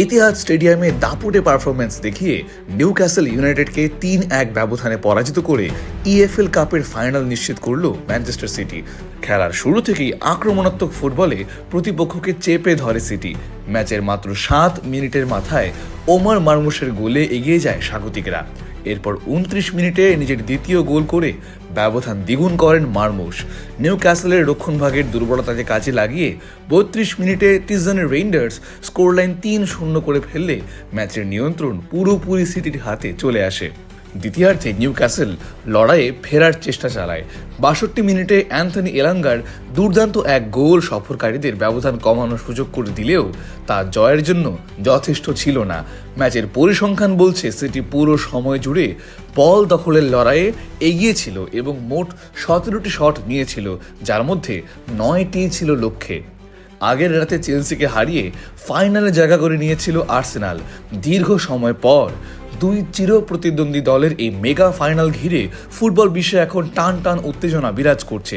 Etihad স্টেডিয়ামে দাপুটে performance দেখিয়ে নিউ ক্যাসেল ইউনাইটেডকে তিন এক ব্যবধানে পরাজিত করে ইএফএল কাপের ফাইনাল নিশ্চিত করল ম্যানচেস্টার সিটি খেলার শুরু থেকেই আক্রমণাত্মক ফুটবলে প্রতিপক্ষকে চেপে ধরে সিটি। ম্যাচের মাত্র সাত মিনিটের মাথায় ওমর মার্মুসের গোলে এগিয়ে যায় স্বাগতিকরা। এরপর উনত্রিশ মিনিটে নিজের দ্বিতীয় গোল করে ব্যবধান দ্বিগুণ করেন মার্মোস নিউ ক্যাসেলের রক্ষণভাগের দুর্বলতাকে কাজে লাগিয়ে বত্রিশ মিনিটে টিজনের রেইন্ডার্স স্কোরলাইন তিন শূন্য করে ফেললে ম্যাচের নিয়ন্ত্রণ পুরোপুরি সিটির হাতে চলে আসে। দ্বিতীয়ার্ধে নিউ ক্যাসেল লড়াইয়ে ফেরার চেষ্টা চালায়। বাষট্টি মিনিটে অ্যান্থনি এলাঙ্গার দুর্দান্ত এক গোল সফরকারীদের ব্যবধান কমানোর সুযোগ করে দিলেও তা জয়ের জন্য যথেষ্ট ছিল না। ম্যাচের পরিসংখ্যান বলছে সেটি পুরো সময় জুড়ে বল দখলের লড়াইয়ে এগিয়ে ছিল এবং মোট সতেরোটি শট নিয়েছিল, যার মধ্যে নয়টি ছিল লক্ষ্যে। আগের রাতে চেলসিকে হারিয়ে ফাইনালে জায়গা করে নিয়েছিল আর্সেনাল। দীর্ঘ সময় পর দুই চির প্রতিদ্বন্দ্বী দলের এই মেগা ফাইনাল ঘিরে ফুটবল বিশ্বে এখন টান টান উত্তেজনা বিরাজ করছে।